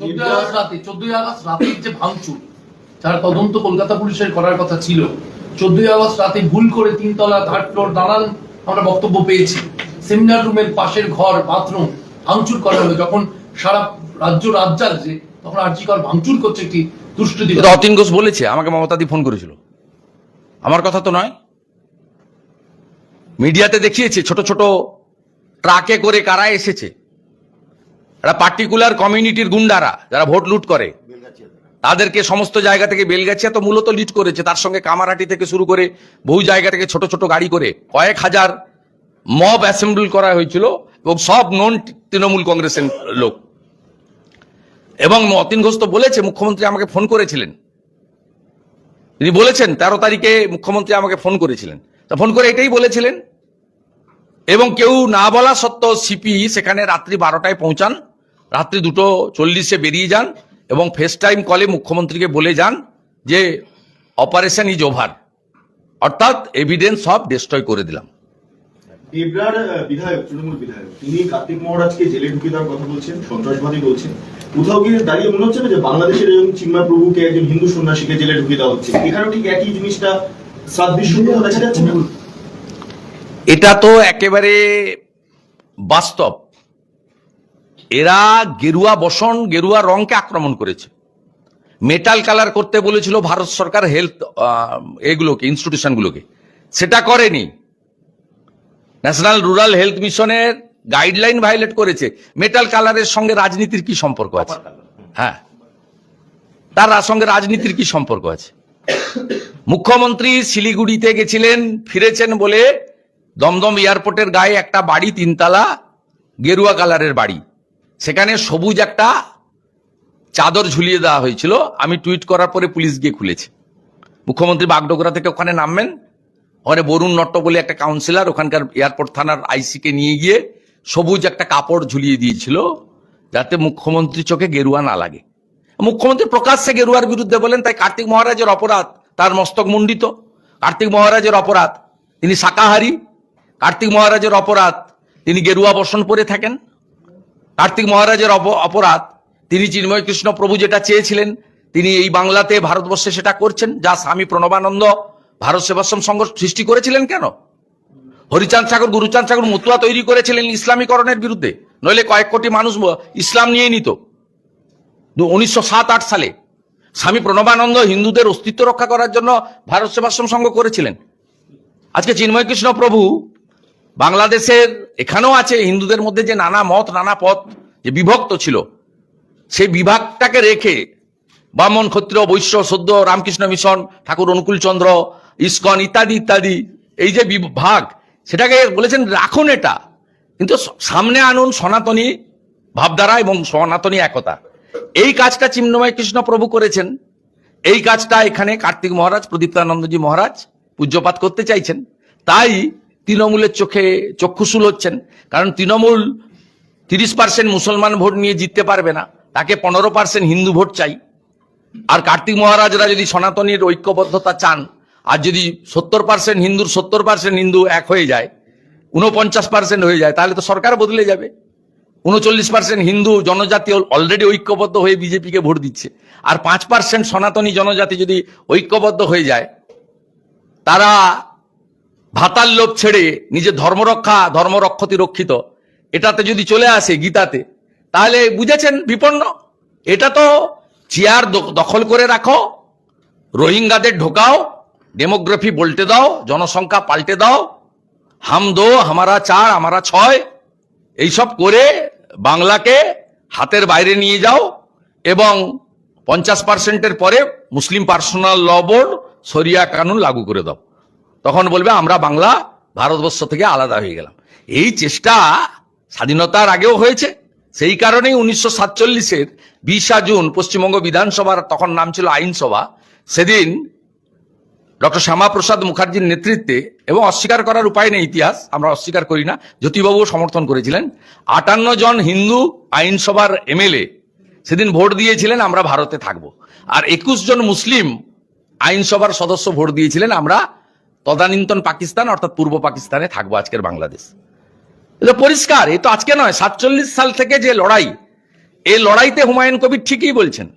August রাতে August যে তদন্ত কলকাতা পুলিশের করার কথা ছিল আগস্ট রাতে ভুল করে তিনতলা ফ্লোর আমরা বক্তব্য পেয়েছি। সেমিনার রুমের পাশের ঘর বাথরুম করা যখন সারা রাজ্য তখন করছে একটি বলেছে, আমাকে মমতাদি ফোন করেছিল। আমার কথা তো নয়। মিডিয়াতে দেখিয়েছে, ছোট ছোট ট্রাকে করে কারা এসেছে। একটা পার্টিকুলার কমিউনিটির গুন্ডারা, যারা ভোট লুট করে। তাদেরকে সমস্ত জায়গা থেকে বেলগাছিয়া তো মূলত লিড করেছে, তার সঙ্গে কামারহাটি থেকে শুরু করে বহু জায়গা থেকে ছোট ছোট গাড়ি করে কয়েক হাজার মব অ্যাসেম্বল করা হয়েছিল এবং সব নন তৃণমূল কংগ্রেসের লোক। এবং অতীন ঘোষ তো বলেছে, মুখ্যমন্ত্রী আমাকে ফোন করেছিলেন। তিনি বলেছেন, তেরো তারিখে মুখ্যমন্ত্রী আমাকে ফোন করেছিলেন। তা ফোন করে এটাই বলেছিলেন। এবং কেউ না বলা সত্ত্বেও সিপি সেখানে রাত্রি বারোটায় পৌঁছান। রাত্রি দুটো চল্লিশে বেরিয়ে যান এবং ফেস টাইম কলে মুখ্যমন্ত্রীকে বলে যান যে অপারেশন ইজ ওভার অর্থাৎ এভিডেন্স সব ডিস্ট্রয় করে দিলাম। দেবরার বিধায়ক তৃণমূল বিধায়ক তিনি কার্তিক মহারাজকে জেলে ঢুকিয়ে দেওয়ার কথা বলছেন সন্ত্রাসবাদী বলছেন। কোথাও গিয়ে দাঁড়িয়ে মনে হচ্ছে না যে বাংলাদেশের একজন চিন্ময় প্রভুকে একজন হিন্দু সন্ন্যাসীকে জেলে ঢুকিয়ে দেওয়া হচ্ছে? এখানেও ঠিক একই জিনিসটা সাদৃশ্য দেখা যাচ্ছে না? এটা তো একেবারে বাস্তব। এরা গেরুয়া বসন গেরুয়া রংকে আক্রমণ করেছে। মেটাল কালার করতে বলেছিল ভারত সরকার হেলথ এগুলোকে ইনস্টিটিউশনগুলোকে। সেটা করেনি। ন্যাশনাল রুরাল হেলথ মিশনের গাইডলাইন ভায়োলেট করেছে। মেটাল কালারের সঙ্গে রাজনীতির কি সম্পর্ক আছে? হ্যাঁ। তার সঙ্গে রাজনীতির কি সম্পর্ক আছে? মুখ্যমন্ত্রী শিলিগুড়িতে গেছিলেন ফিরেছেন বলে দমদম এয়ারপোর্টের গায়ে একটা বাড়ি তিনতলা গেরুয়া কালারের বাড়ি। সেখানে সবুজ একটা চাদর ঝুলিয়ে দেওয়া হয়েছিল। আমি টুইট করার পরে পুলিশ গিয়ে খুলেছে। মুখ্যমন্ত্রী বাগডোগরা থেকে ওখানে নামবেন। ওখানে বরুণ নট্ট বলে একটা কাউন্সিলর ওখানকার এয়ারপোর্ট থানার আইসিকে নিয়ে গিয়ে সবুজ একটা কাপড় ঝুলিয়ে দিয়েছিল যাতে মুখ্যমন্ত্রী চোখে গেরুয়া না লাগে। মুখ্যমন্ত্রী প্রকাশ্যে গেরুয়ার বিরুদ্ধে বলেন, তাই কার্তিক মহারাজের অপরাধ, তার মস্তক মুন্ডিত কার্তিক মহারাজের অপরাধ, তিনি শাকাহারী। কার্তিক মহারাজের অপরাধ, তিনি গেরুয়া বসন পরে থাকেন। কার্তিক মহারাজের অপ- অপরাধ। তিনি চিন্ময় কৃষ্ণ প্রভু যেটা চেয়েছিলেন, তিনি এই বাংলাতে ভারতবর্ষে সেটা করছেন। যা স্বামী প্রণবানন্দ ভারত সেবাশ্রম সংঘ সৃষ্টি করেছিলেন কেন? হরিচাঁদ ঠাকুর, গুরুচাঁদ ঠাকুর মতুয়া তৈরি করেছিলেন ইসলামীকরণের বিরুদ্ধে। নইলে কয়েক কোটি মানুষ ইসলাম নিয়ে নিত। উনিশশো সাত আট সালে স্বামী প্রণবানন্দ হিন্দুদের অস্তিত্ব রক্ষা করার জন্য ভারত সেবাশ্রম সংঘ করেছিলেন। আজকে চিন্ময় কৃষ্ণ প্রভু বাংলাদেশের এখানেও আছে হিন্দুদের মধ্যে যে নানা মত, নানা পথ, যে বিভক্ত ছিল, সেই বিভাগটাকে রেখে ব্রাহ্মণ ক্ষত্রিয়, বৈশ্য, সদ্য, রামকৃষ্ণ মিশন, ঠাকুর অনুকূল চন্দ্র, ইস্কন ইত্যাদি ইত্যাদি, এই যে বিভাগ, সেটাকে বলেছেন রাখুন এটা। কিন্তু সামনে আনুন সনাতনী ভাবধারা এবং সনাতনী একতা। এই কাজটা চিন্ময় কৃষ্ণ প্রভু করেছেন। এই কাজটা এখানে কার্তিক মহারাজ প্রদীপ্তানন্দজি মহারাজ পূজ্যপাত করতে চাইছেন। তাই তৃণমূলের চোখে চক্ষুশূল হচ্ছেন। কারণ তৃণমূল তিরিশ পার্সেন্ট মুসলমান ভোট নিয়ে জিততে পারবে না। তাকে পনেরো পার্সেন্ট হিন্দু ভোট চাই। আর কার্তিক মহারাজরা যদি সনাতনীর ঐক্যবদ্ধতা চান, আর যদি সত্তর পার্সেন্ট হিন্দুর সত্তর পার্সেন্ট হিন্দু এক হয়ে যায় উনপঞ্চাশ পার্সেন্ট হয়ে যায়, তাহলে তো সরকার বদলে যাবে। উনচল্লিশ পার্সেন্ট হিন্দু জনজাতি অলরেডি ঐক্যবদ্ধ হয়ে বিজেপিকে ভোট দিচ্ছে। আর পাঁচ পার্সেন্ট সনাতনী জনজাতি যদি ঐক্যবদ্ধ হয়ে যায়, তারা ভাতার লোভ ছেড়ে নিজের ধর্মরক্ষা, ধর্মরক্ষতি রক্ষিত, এটাতে যদি চলে আসে গীতাতে, তাহলে বুঝেছেন বিপন্ন? এটা তো চেয়ার দখল করে রাখো, রোহিঙ্গাদের ঢোকাও, ডেমোগ্রাফি বলতে দাও, জনসংখ্যা পাল্টে দাও, হাম দো, হামারা চার আমারা ছয়, এইসব করে বাংলাকে হাতের বাইরে নিয়ে যাও এবং পঞ্চাশ পার্সেন্টের পরে মুসলিম পার্সোনাল ল বোর্ড সরিয়া কানুন লাগু করে দাও। তখন বলবে, আমরা বাংলা ভারতবর্ষ থেকে আলাদা হয়ে গেলাম। এই চেষ্টা স্বাধীনতার আগেও হয়েছে। সেই কারণেই উনিশশো সাতচল্লিশের বিশা জুন পশ্চিমবঙ্গ বিধানসভার তখন নাম ছিল আইনসভা। সেদিন ডক্টর শ্যামাপ্রসাদ মুখার্জির নেতৃত্বে এবং অস্বীকার করার উপায় নেই ইতিহাস, আমরা অস্বীকার করি না, জ্যোতিবাবুও সমর্থন করেছিলেন। আটান্ন জন হিন্দু আইনসভার এমএলএ সেদিন ভোট দিয়েছিলেন, আমরা ভারতে থাকব। আর একুশ জন মুসলিম আইনসভার সদস্য ভোট দিয়েছিলেন, আমরা তদানীন্তন পাকিস্তান অর্থাৎ পূর্ব পাকিস্তানে থাকব আজকের বাংলাদেশ। এটা পরিষ্কার এ তো আজকে নয়, সাতচল্লিশ সাল থেকে যে লড়াই, এই লড়াইতে হুমায়ুন কবির ঠিকই বলছেন।